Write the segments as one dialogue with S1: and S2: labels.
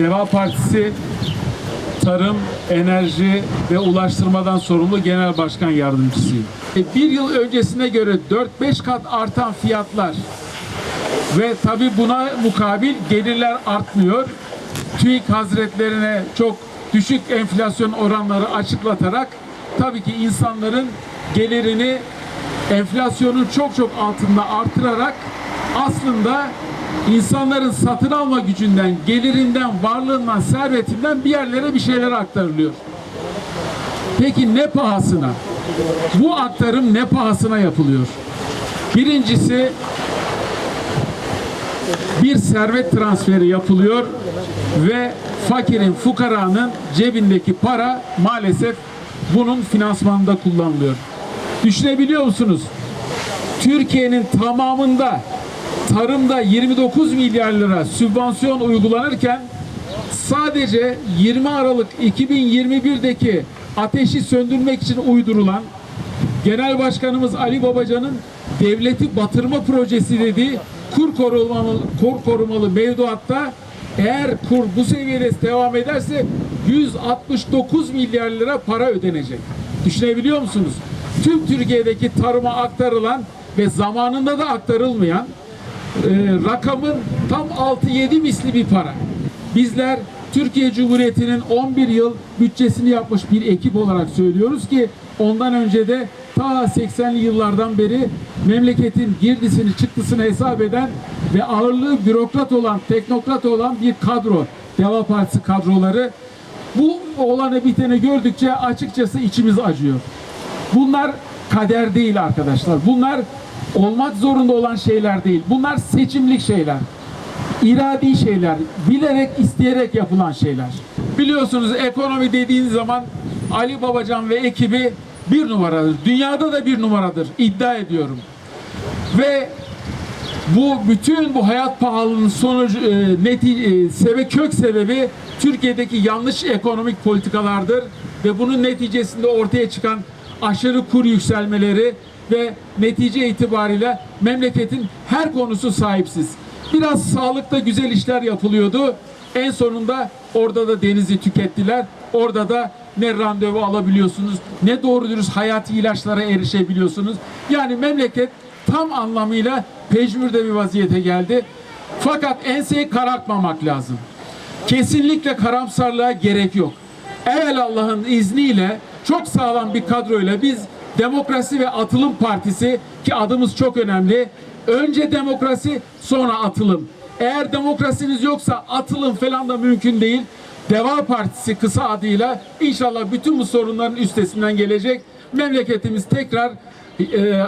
S1: Deva Partisi Tarım, Enerji ve Ulaştırmadan sorumlu Genel Başkan Yardımcısıyım. E, Bir yıl öncesine göre 4-5 kat artan fiyatlar ve tabi buna mukabil gelirler artmıyor. TÜİK Hazretlerine çok düşük enflasyon oranları açıklatarak tabii ki insanların gelirini enflasyonun çok çok altında artırarak aslında insanların satın alma gücünden, gelirinden, varlığından, servetinden bir yerlere bir şeyler aktarılıyor. Peki ne pahasına? Bu aktarım ne pahasına yapılıyor? Birincisi bir servet transferi yapılıyor ve fakirin, fukaranın cebindeki para maalesef bunun finansmanında kullanılıyor. Düşünebiliyor musunuz? Türkiye'nin tamamında tarımda 29 milyar lira sübvansiyon uygulanırken sadece 20 Aralık 2021'deki ateşi söndürmek için uydurulan Genel Başkanımız Ali Babacan'ın devleti batırma projesi dediği kur korumalı, kur korumalı mevduatta eğer kur bu seviyede devam ederse 169 milyar lira para ödenecek. Düşünebiliyor musunuz? Tüm Türkiye'deki tarıma aktarılan ve zamanında da aktarılmayan rakamın tam 6-7 misli bir para. Bizler Türkiye Cumhuriyeti'nin 11 yıl bütçesini yapmış bir ekip olarak söylüyoruz ki ondan önce de ta 80'li yıllardan beri memleketin girdisini çıktısını hesap eden ve ağırlığı bürokrat olan, teknokrat olan bir kadro. Deva Partisi kadroları. Bu olanı biteni gördükçe açıkçası içimiz acıyor. Bunlar kader değil arkadaşlar. Bunlar olmak zorunda olan şeyler değil. Bunlar seçimlik şeyler. İradi şeyler. Bilerek, isteyerek yapılan şeyler. Biliyorsunuz ekonomi dediğiniz zaman Ali Babacan ve ekibi bir numaradır. Dünyada da bir numaradır. iddia ediyorum. Ve bu bütün bu hayat pahalılığının sonucu e, neti, e, sebe kök sebebi Türkiye'deki yanlış ekonomik politikalardır ve bunun neticesinde ortaya çıkan aşırı kur yükselmeleri ve netice itibariyle memleketin her konusu sahipsiz. Biraz sağlıkta güzel işler yapılıyordu. En sonunda orada da denizi tükettiler. Orada da ne randevu alabiliyorsunuz, ne doğru dürüst hayati ilaçlara erişebiliyorsunuz. Yani memleket tam anlamıyla pejmürde bir vaziyete geldi. Fakat enseyi karartmamak lazım. Kesinlikle karamsarlığa gerek yok. Evvel Allah'ın izniyle çok sağlam bir kadroyla biz Demokrasi ve Atılım Partisi ki adımız çok önemli. Önce demokrasi sonra atılım. Eğer demokrasiniz yoksa atılım falan da mümkün değil. Deva Partisi kısa adıyla inşallah bütün bu sorunların üstesinden gelecek. Memleketimiz tekrar e,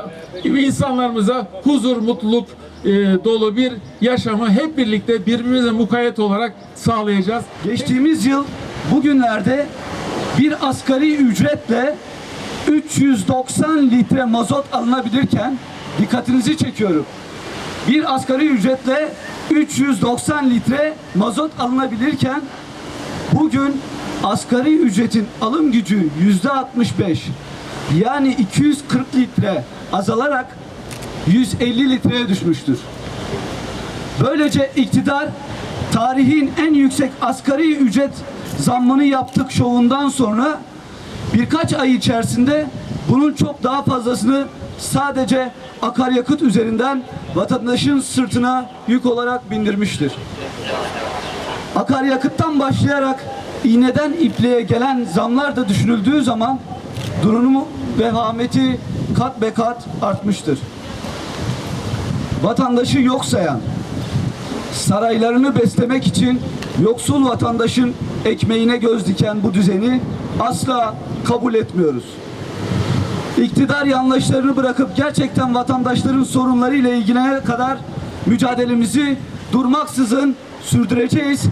S1: insanlarımıza huzur, mutluluk e, dolu bir yaşamı hep birlikte birbirimize mukayyet olarak sağlayacağız.
S2: Geçtiğimiz yıl bugünlerde bir asgari ücretle 390 litre mazot alınabilirken dikkatinizi çekiyorum. Bir asgari ücretle 390 litre mazot alınabilirken bugün asgari ücretin alım gücü yüzde 65 yani 240 litre azalarak 150 litreye düşmüştür. Böylece iktidar tarihin en yüksek asgari ücret zammını yaptık şovundan sonra birkaç ay içerisinde bunun çok daha fazlasını sadece akaryakıt üzerinden vatandaşın sırtına yük olarak bindirmiştir. Akaryakıttan başlayarak iğneden ipliğe gelen zamlar da düşünüldüğü zaman durumu vehameti kat be kat artmıştır. Vatandaşı yok sayan, saraylarını beslemek için yoksul vatandaşın ekmeğine göz diken bu düzeni asla kabul etmiyoruz. İktidar yanlışlarını bırakıp gerçekten vatandaşların sorunlarıyla ilgilenene kadar mücadelemizi durmaksızın sürdüreceğiz